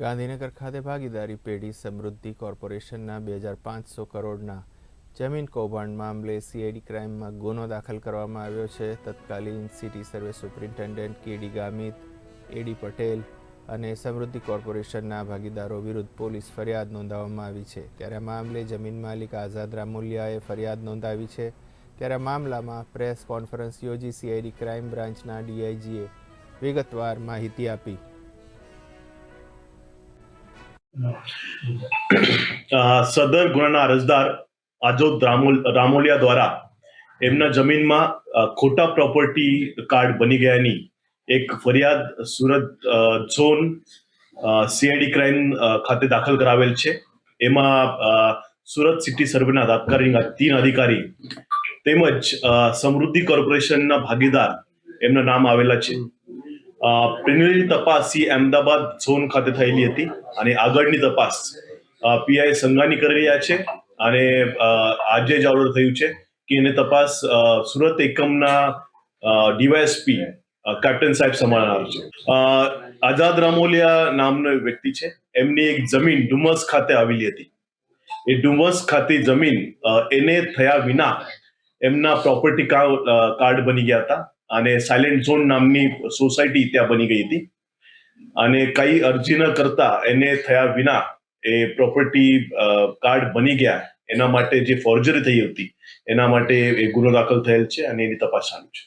ગાંધીનગર ખાતે ભાગીદારી પેઢી સમૃદ્ધિ કોર્પોરેશનના બે હજાર પાંચસો કરોડના જમીન કૌભાંડ મામલે સીઆઈડી ક્રાઇમમાં ગુનો દાખલ કરવામાં આવ્યો છે. તત્કાલીન city survey superintendent KD Gamit, AD Patel અને સમૃદ્ધિ કોર્પોરેશનના ભાગીદારો વિરુદ્ધ પોલીસ ફરિયાદ નોંધાવવામાં આવી છે. ત્યારે આ મામલે જમીન માલિક આઝાદ રામોલિયાએ ફરિયાદ નોંધાવી છે. ત્યારે આ મામલામાં પ્રેસ કોન્ફરન્સ યોજી સીઆઈડી ક્રાઇમ બ્રાન્ચના ડીઆઈજીએ વિગતવાર માહિતી આપી. સદર ગુનાના અરજદાર આજો રામોલિયા દ્વારા એમના જમીનમાં ખોટા પ્રોપર્ટી કાર્ડ બની ગયાની એક ફરિયાદ સુરત ઝોન સીઆઈડી ક્રાઇમ ખાતે દાખલ કરાવેલ છે. એમાં સુરત સિટી સર્વેના તાત્કાલિક તીન અધિકારી તેમજ સમૃદ્ધિ કોર્પોરેશનના ભાગીદાર એમના નામ આવેલા છે. પ્રિલિમિનરી તપાસ એ અમદાવાદ ઝોન ખાતે થયેલી હતી અને આગળની તપાસ પીઆઈ સંઘાની કરી રહ્યા છે અને આજે જ ઓર્ડર થયું છે કે એને તપાસ સુરત એકમના ડીવાયએસપી કેપ્ટન સાહેબ સંભાળનાર છે. આઝાદ રામોલિયા નામનો વ્યક્તિ છે. એમની એક જમીન ડુમસ ખાતે આવેલી હતી. એ ડુમસ ખાતે જમીન એને થયા વિના એમના પ્રોપર્ટી કાર્ડ બની ગયા હતા. અને સાયલેન્ટ ઝોન નામની સોસાયટી ત્યાં બની ગઈ હતી. અને કઈ અરજી ન કરતા એને થયા વિના એ પ્રોપર્ટી કાર્ડ બની ગયા. એના માટે જે ફોર્જરી થઈ હતી, એના માટે એ ગુનો દાખલ થયેલ છે અને એની તપાસ ચાલુ છે.